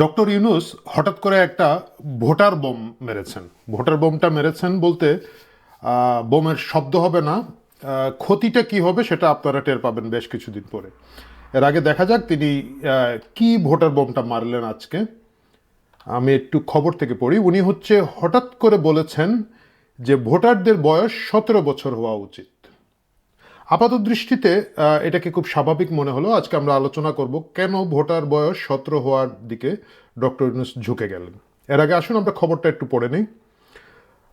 Doctor Yunus হঠাৎ করে একটা ভোটার বোম মেরেছেন। ভোটার বোমটা মেরেছেন বলতে বোমের শব্দ হবে না। ক্ষতিটা কি হবে সেটা আপনারা টের পাবেন বেশ কিছুদিন পরে। এর আগে দেখা যাক তিনি কি ভোটার বোমটা মারলেন আজকে। আমি একটু খবর থেকে পড়ি। উনি হচ্ছে হঠাৎ করে বলেছেন যে ভোটারদের বয়স সতেরো বছর হওয়া উচিত। আপাত দৃষ্টিতে এটাকে খুব স্বাভাবিক মনে হলো। আজকে আমরা আলোচনা করব কেন ভোটার বয়স সতেরো হওয়ার দিকে ডক্টর ইউনুস ঝুঁকে গেলেন। এর আগে আসুন, আমরা খবরটা একটু পড়ে নিই।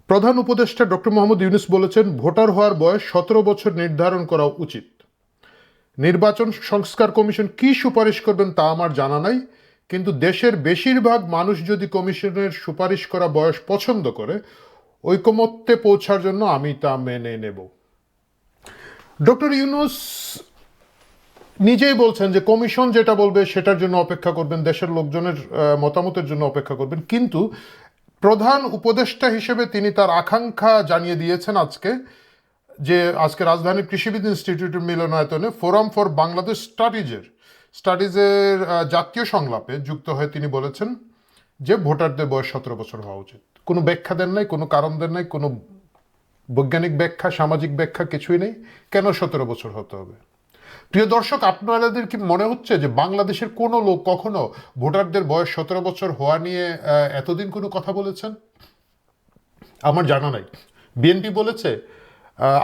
প্রধান উপদেষ্টা ডক্টর মোহাম্মদ ইউনুস বলেছেন, ভোটার হওয়ার বয়স সতেরো বছর নির্ধারণ করা উচিত। নির্বাচন সংস্কার কমিশন কি সুপারিশ করবেন তা আমার জানা নাই, কিন্তু দেশের বেশিরভাগ মানুষ যদি কমিশনের সুপারিশ করা বয়স পছন্দ করে, ঐকমত্যে পৌঁছার জন্য আমি তা মেনে নেব। ডক্টর ইউনুস নিজেই বলছেন যে কমিশন যেটা বলবে সেটার জন্য অপেক্ষা করবেন, দেশের লোকজনের মতামতের জন্য অপেক্ষা করবেন। কিন্তু প্রধান উপদেষ্টা হিসেবে তিনি তার আকাঙ্ক্ষা জানিয়ে দিয়েছেন আজকে যে আজকে রাজধানীর কৃষিবিদ ইনস্টিটিউটের মিলনায়তনে ফোরাম ফর বাংলাদেশ স্টাডিজের স্টাডিজের জাতীয় সংলাপে যুক্ত হয়ে তিনি বলেছেন যে ভোটারদের বয়স সতেরো বছর হওয়া উচিত। কোনো ব্যাখ্যা দেন নাই, কোনো কারণ দেন নাই, কোনো বৈজ্ঞানিক ব্যাখ্যা, সামাজিক ব্যাখ্যা কিছুই নেই। কেন সতেরো বছর হতে হবে? প্রিয় দর্শক, আপনাদের কি মনে হচ্ছে যে বাংলাদেশের কোনো লোক কখনো ভোটারদের বয়স সতেরো বছর হওয়া নিয়ে এতদিন কোনো কথা বলেছেন? আমার জানা নাই। বিএনপি বলেছে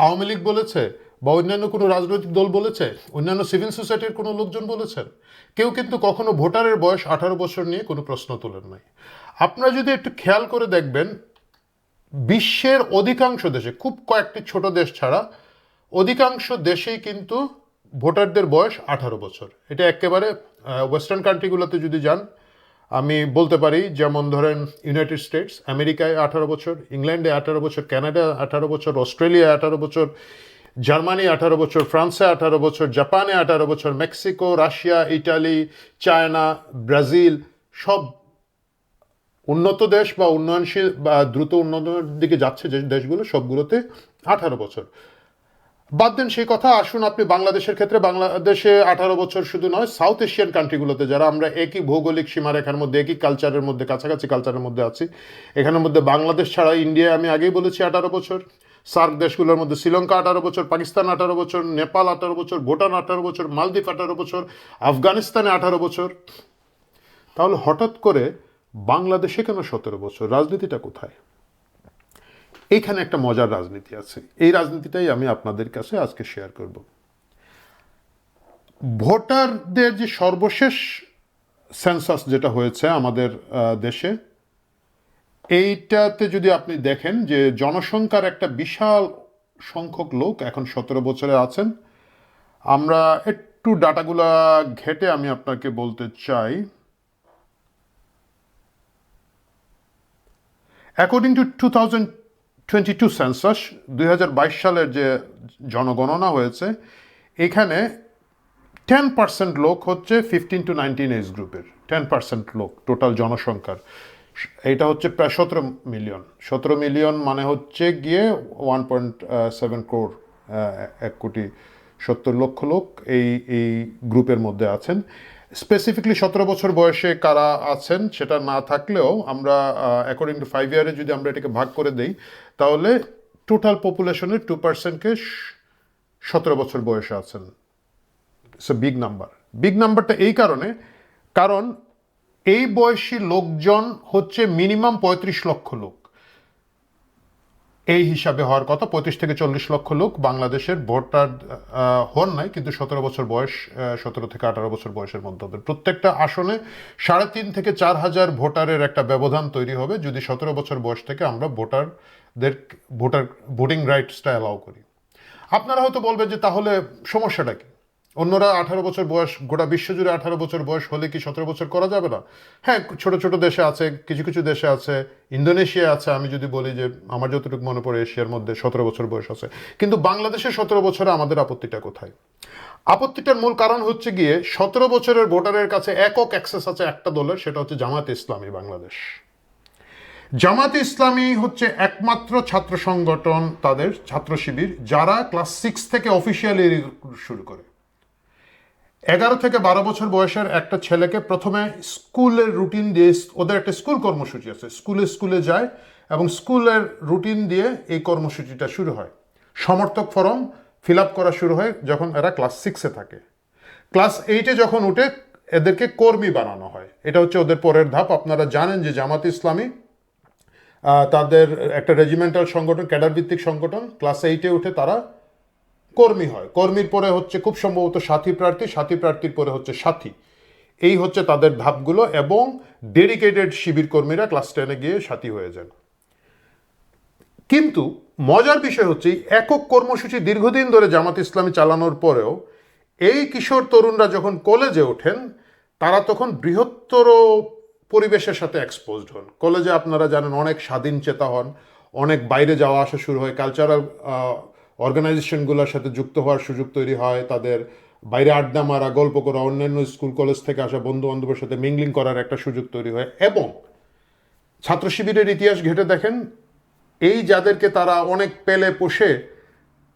আওয়ামী লীগ বলেছে, বা অন্যান্য কোনো রাজনৈতিক দল বলেছে, অন্যান্য সিভিল সোসাইটির কোনো লোকজন বলেছেন। কেউ কিন্তু কখনো ভোটারের বয়স আঠারো বছর নিয়ে কোনো প্রশ্ন তোলেন নাই। আপনারা যদি একটু খেয়াল করে দেখবেন বিশ্বের অধিকাংশ দেশে, খুব কয়েকটি ছোট দেশ ছাড়া, অধিকাংশ দেশেই কিন্তু ভোটারদের বয়স আঠারো বছর। এটা একেবারে ওয়েস্টার্ন কান্ট্রিগুলোতে যদি যান, আমি বলতে পারি, যেমন ধরেন ইউনাইটেড স্টেটস আমেরিকায় আঠারো বছর ইংল্যান্ডে আঠারো বছর কানাডা আঠারো বছর অস্ট্রেলিয়া আঠারো বছর জার্মানি আঠারো বছর ফ্রান্সে আঠারো বছর জাপানে আঠারো বছর Mexico Russia Italy China Brazil সব উন্নত দেশ বা উন্নয়নশীল বা দ্রুত উন্নয়নের দিকে যাচ্ছে যে দেশগুলো, সবগুলোতে আঠারো বছর। বাদ দেন সেই কথা, আসুন আপনি বাংলাদেশের ক্ষেত্রে। বাংলাদেশে আঠারো বছর শুধু নয় সাউথ এশিয়ান কান্ট্রিগুলোতে যারা আমরা একই ভৌগোলিক সীমারেখার মধ্যে, একই কালচারের মধ্যে, কাছাকাছি কালচারের মধ্যে আছি, এখানের মধ্যে বাংলাদেশ ছাড়া ইন্ডিয়া আমি আগেই বলেছি আঠারো বছর। সার্ক দেশগুলোর মধ্যে শ্রীলঙ্কা আঠারো বছর, পাকিস্তান আঠারো বছর, নেপাল আঠারো বছর, ভুটান আঠারো বছর, মালদ্বীপ আঠারো বছর, আফগানিস্তানে আঠারো বছর। তাহলে হঠাৎ করে বাংলাদেশে কেন সতেরো বছর? রাজনীতিটা কোথায়? এইখানে একটা মজার রাজনীতি আছে। এই রাজনীতিটাই আমি আপনাদের কাছে আজকে শেয়ার করব। ভোটারদের যে সর্বশেষ সেন্সাস যেটা হয়েছে আমাদের দেশে, এইটাতে যদি আপনি দেখেন যে জনসংখ্যার একটা বিশাল সংখ্যক লোক এখন সতেরো বছরে আছেন, আমরা একটু ডাটাগুলা ঘেটে আমি আপনাকে বলতে চাই। According to two thousand twenty two census দুই হাজার বাইশ সালের যে জনগণনা হয়েছে, এখানে টেন পার্সেন্ট লোক হচ্ছে ফিফটিন টু নাইনটিন এজ গ্রুপের টেন পার্সেন্ট লোক টোটাল জনসংখ্যার। এইটা হচ্ছে প্রায় সতেরো মিলিয়ন। সতেরো মিলিয়ন মানে হচ্ছে গিয়ে ওয়ান পয়েন্ট সেভেন ক্রোর এক কোটি সত্তর লক্ষ লোক এই এই গ্রুপের মধ্যে আছেন। স্পেসিফিকলি সতেরো বছর বয়সে কারা আছেন সেটা না থাকলেও আমরা অ্যাকর্ডিং টু ফাইভ ইয়ারে যদি আমরা এটাকে ভাগ করে দেই, তাহলে টোটাল পপুলেশনের টু পার্সেন্টকে সতেরো বছর বয়সে আছেন। It's a big number big নাম্বারটা এই কারণে, কারণ এই বয়সী লোকজন হচ্ছে মিনিমাম পঁয়ত্রিশ লক্ষ লোক। এই হিসাবে হওয়ার কথা পঁয়ত্রিশ থেকে চল্লিশ লক্ষ লোক বাংলাদেশের ভোটার হন নাই, কিন্তু সতেরো বছর বয়স সতেরো থেকে আঠারো বছর বয়সের মধ্যে প্রত্যেকটা আসনে সাড়ে তিন থেকে চার হাজার ভোটারের একটা ব্যবধান তৈরি হবে যদি সতেরো বছর বয়স থেকে আমরা ভোটারদের, ভোটার ভোটিং রাইটসটা অ্যালাউ করি। আপনারা হয়তো বলবেন যে তাহলে সমস্যাটা কি? অন্যরা আঠারো বছর বয়স, গোটা বিশ্বজুড়ে আঠারো বছর বয়স হলে কি সতেরো বছর করা যাবে না? হ্যাঁ ছোট ছোট দেশে আছে, কিছু কিছু দেশে আছে ইন্দোনেশিয়া আছে, আমি যদি বলি যে আমার যতটুকু মনে পড়ে, এশিয়ার মধ্যে সতেরো বছর বয়স আছে। কিন্তু বাংলাদেশে সতেরো বছরে আমাদের আপত্তিটা কোথায়? আপত্তিটার মূল কারণ হচ্ছে গিয়ে সতেরো বছরের ভোটারের কাছে একক অ্যাক্সেস আছে একটা দলের, সেটা হচ্ছে জামায়াতে ইসলামী বাংলাদেশ। জামাতে ইসলামী হচ্ছে একমাত্র ছাত্র সংগঠন তাদের, ছাত্র শিবির, যারা ক্লাস সিক্স থেকে অফিসিয়ালি শুরু করে। এগারো থেকে বারো বছর বয়সের একটা ছেলেকে প্রথমে স্কুলের রুটিন দিয়ে, ওদের একটা স্কুল কর্মসূচি আছে। স্কুলে স্কুলে যায় এবং স্কুলের রুটিন দিয়ে এই কর্মসূচিটা শুরু হয়। সমর্থক ফরম ফিল আপ করা শুরু হয় যখন এরা ক্লাস সিক্সে থাকে। ক্লাস এইটে যখন উঠে এদেরকে কর্মী বানানো হয়। এটা হচ্ছে ওদের পরের ধাপ। আপনারা জানেন যে জামাত ইসলামী তাদের একটা রেজিমেন্টাল সংগঠন ক্যাডার ভিত্তিক সংগঠন। ক্লাস এইটে উঠে তারা কর্মী হয়। কর্মীর পরে হচ্ছে খুব সম্ভবত সাথী প্রার্থী, সাথী প্রার্থীর পরে হচ্ছে সাথী। এই হচ্ছে তাদের ধাপগুলো এবং ডেডিকেটেড শিবির কর্মীরা ক্লাস টেনে গিয়ে সাথী হয়ে যান। কিন্তু মজার বিষয় হচ্ছে একক কর্মসূচি দীর্ঘদিন ধরে জামাত ইসলামী চালানোর পরেও এই কিশোর তরুণরা যখন কলেজে ওঠেন, তারা তখন বৃহত্তর পরিবেশের সাথে এক্সপোজড হন। কলেজে আপনারা জানেন অনেক স্বাধীন চেতা হন, অনেক বাইরে যাওয়া আসা শুরু হয় কালচারাল অর্গানাইজেশনগুলোর সাথে যুক্ত হওয়ার সুযোগ তৈরি হয়, তাদের বাইরে আড্ডা মারা, গল্প করা, অন্যান্য স্কুল, কলেজ থেকে আসা বন্ধু বান্ধবের সাথে মিংলিং করার একটা সুযোগ তৈরি হয়। এবং ছাত্র শিবিরের ইতিহাস ঘেটে দেখেন, এই যাদেরকে তারা অনেক পেলে পোষে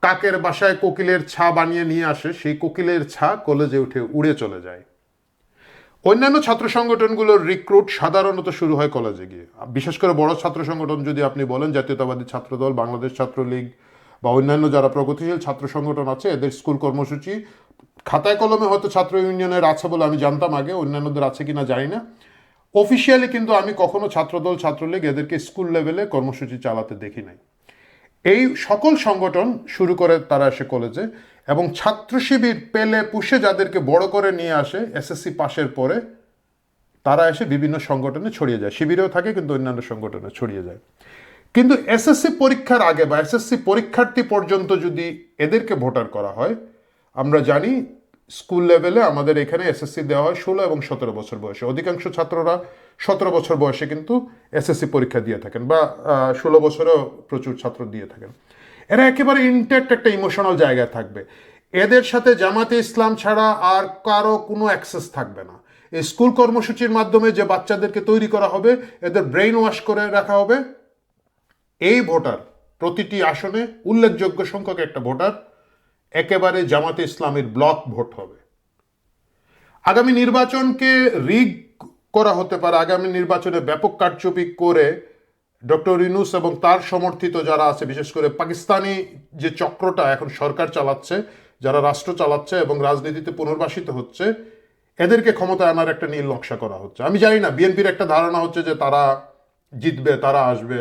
কাকের বাসায় কোকিলের ছা বানিয়ে নিয়ে আসে, সেই কোকিলের ছা কলেজে উঠে উড়ে চলে যায়। অন্যান্য ছাত্র সংগঠনগুলোর রিক্রুট সাধারণত শুরু হয় কলেজে গিয়ে। বিশেষ করে বড় ছাত্র সংগঠন যদি আপনি বলেন, জাতীয়তাবাদী ছাত্রদল, বাংলাদেশ ছাত্রলীগ বা অন্যান্য যারা প্রগতিশীল ছাত্র সংগঠন আছে, এদের স্কুল কর্মসূচি, খাতায় কলমে হয়তো ছাত্র ইউনিয়নের আছে বলে আমি জানতাম আগে, অন্যান্যদের আছে কিনা জানি না। অফিসিয়ালি কিন্তু আমি কখনো ছাত্রদল, ছাত্রলীগ এদেরকে স্কুল লেভেলে কর্মসূচি চালাতে দেখি নাই। এই সকল সংগঠন শুরু করে তারা এসে কলেজে এবং ছাত্র শিবির পেলে পুষে যাদেরকে বড় করে নিয়ে আসে এসএসসি পাশের পরে, তারা এসে বিভিন্ন সংগঠনে ছড়িয়ে যায়। শিবিরেও থাকে কিন্তু অন্যান্য সংগঠনে ছড়িয়ে যায়। কিন্তু এসএসসি পরীক্ষার আগে বা এসএসসি পরীক্ষার্থী পর্যন্ত যদি এদেরকে ভোটার করা হয়, আমরা জানি স্কুল লেভেলে আমাদের এখানে এসএসসি দেওয়া হয় ষোলো এবং সতেরো বছর বয়সে। অধিকাংশ ছাত্ররা সতেরো বছর বয়সে কিন্তু এসএসসি পরীক্ষা দিয়ে থাকেন বা ষোলো বছরেও প্রচুর ছাত্র দিয়ে থাকেন। এরা একেবারে ইনট্যাক্ট একটা ইমোশনাল জায়গায় থাকবে। এদের সাথে জামাতে ইসলাম ছাড়া আর কারও কোনো অ্যাক্সেস থাকবে না। এই স্কুল কর্মসূচির মাধ্যমে যে বাচ্চাদেরকে তৈরি করা হবে, এদের ব্রেইন ওয়াশ করে রাখা হবে এই ভোটার প্রতিটি আসনে উল্লেখযোগ্য সংখ্যক একটা ভোটার, একেবারে জামাতে ইসলামের ব্লক ভোট হবে। আগামী নির্বাচনকে রিগ করা হতে পারে। আগামী নির্বাচনে ব্যাপক কারচুপি করে ডক্টর ইনুস এবং তার সমর্থিত যারা আছে, বিশেষ করে পাকিস্তানি যে চক্রটা এখন সরকার চালাচ্ছে, যারা রাষ্ট্র চালাচ্ছে এবং রাজনীতিতে পুনর্বাসিত হচ্ছে, এদেরকে ক্ষমতায় আনার একটা নীল নকশা করা হচ্ছে। আমি জানি না, বিএনপির একটা ধারণা হচ্ছে যে তারা জিতবে, তারা আসবে।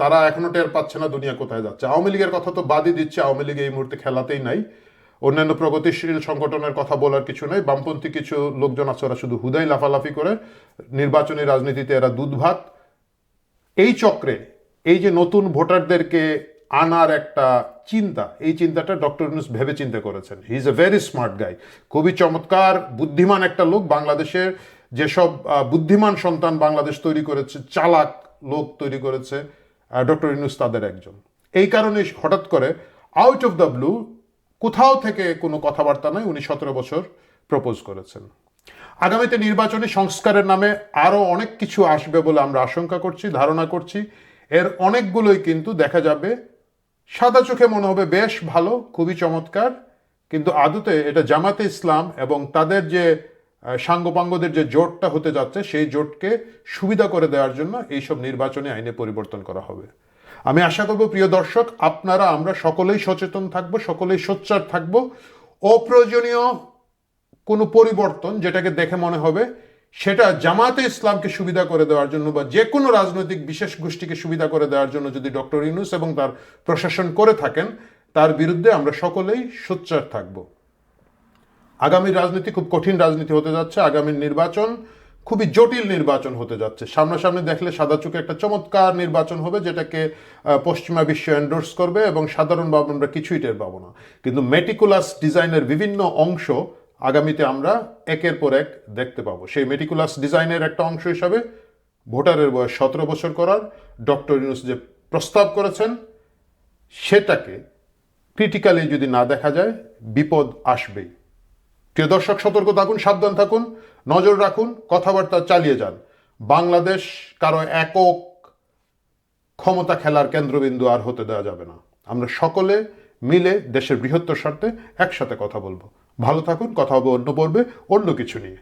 তারা এখনও টের পাচ্ছে না দুনিয়া কোথায় যাচ্ছে। আওয়ামী লীগের কথা তো বাদই দিচ্ছে, আওয়ামী লীগ এই মুহূর্তে খেলাতেই নাই। অন্যান্য প্রগতিশীল সংগঠনের কথা বলার কিছু নেই। বামপন্থী কিছু লোকজন আছে ওরা শুধু হুদাই লাফালাফি করে। নির্বাচনী রাজনীতিতে এরা দুধ ভাত এই চক্রে এই যে নতুন ভোটারদেরকে আনার একটা চিন্তা, এই চিন্তাটা ডক্টর ইউনুস ভেবে চিন্তা করেছেন। He is a very smart guy খুবই চমৎকার, বুদ্ধিমান একটা লোক বাংলাদেশের। যেসব বুদ্ধিমান সন্তান বাংলাদেশ তৈরি করেছে, চালাক লোক তৈরি করেছে ডক্টর ইনুস তাদের একজন। এই কারণে হঠাৎ করে আউট অফ দ্য ব্লু কোথাও থেকে কোনো কথাবার্তা নয়, উনি সতেরো বছর প্রপোজ করেছেন। আগামীতে নির্বাচনী সংস্কারের নামে আরও অনেক কিছু আসবে বলে আমরা আশঙ্কা করছি, ধারণা করছি। এর অনেকগুলোই কিন্তু দেখা যাবে। সাদা চোখে মনে হবে, বেশ ভালো, খুবই চমৎকার, কিন্তু আদতে এটা জামাতে ইসলাম এবং তাদের যে সাঙ্গপাঙ্গদের যে জোটটা হতে যাচ্ছে, সেই জোটকে সুবিধা করে দেওয়ার জন্য এইসব নির্বাচনী আইনে পরিবর্তন করা হবে। আমি আশা করব, প্রিয় দর্শক, আপনারা, আমরা সকলেই সচেতন থাকব, সকলেই সোচ্চার থাকব। অপ্রয়োজনীয় কোনো পরিবর্তন যেটাকে দেখে মনে হবে, সেটা জামাতে ইসলামকে সুবিধা করে দেওয়ার জন্য বা যে কোনো রাজনৈতিক বিশেষ গোষ্ঠীকে সুবিধা করে দেওয়ার জন্য যদি ডক্টর ইউনুস এবং তার প্রশাসন করে থাকেন, তার বিরুদ্ধে আমরা সকলেই সোচ্চার থাকব। আগামী রাজনীতি খুব কঠিন রাজনীতি হতে যাচ্ছে, আগামী নির্বাচন খুবই জটিল নির্বাচন হতে যাচ্ছে। সামনাসামনি দেখলে সাদা চুকে একটা চমৎকার নির্বাচন হবে যেটাকে পশ্চিমা বিশ্ব এন্ডোর্স করবে এবং সাধারণভাবে আমরা কিছুই টের পাবো না। কিন্তু মেটিকুলাস ডিজাইনের বিভিন্ন অংশ আগামীতে আমরা একের পর এক দেখতে পাবো। সেই মেটিকুলাস ডিজাইনের একটা অংশ হিসাবে ভোটারের বয়স সতেরো বছর করার ডক্টর ইউনুস যে প্রস্তাব করেছেন, সেটাকে ক্রিটিক্যালি যদি না দেখা যায়, বিপদ আসবেই। প্রিয় দর্শক, সতর্ক থাকুন, সাবধান থাকুন, নজর রাখুন, কথাবার্তা চালিয়ে যান। বাংলাদেশ কারও একক ক্ষমতা খেলার কেন্দ্রবিন্দু আর হতে দেওয়া যাবে না। আমরা সকলে মিলে দেশের বৃহত্তর স্বার্থে একসাথে কথা বলব। ভালো থাকুন, কথা হবে অন্য পর্বে, অন্য কিছু নিয়ে।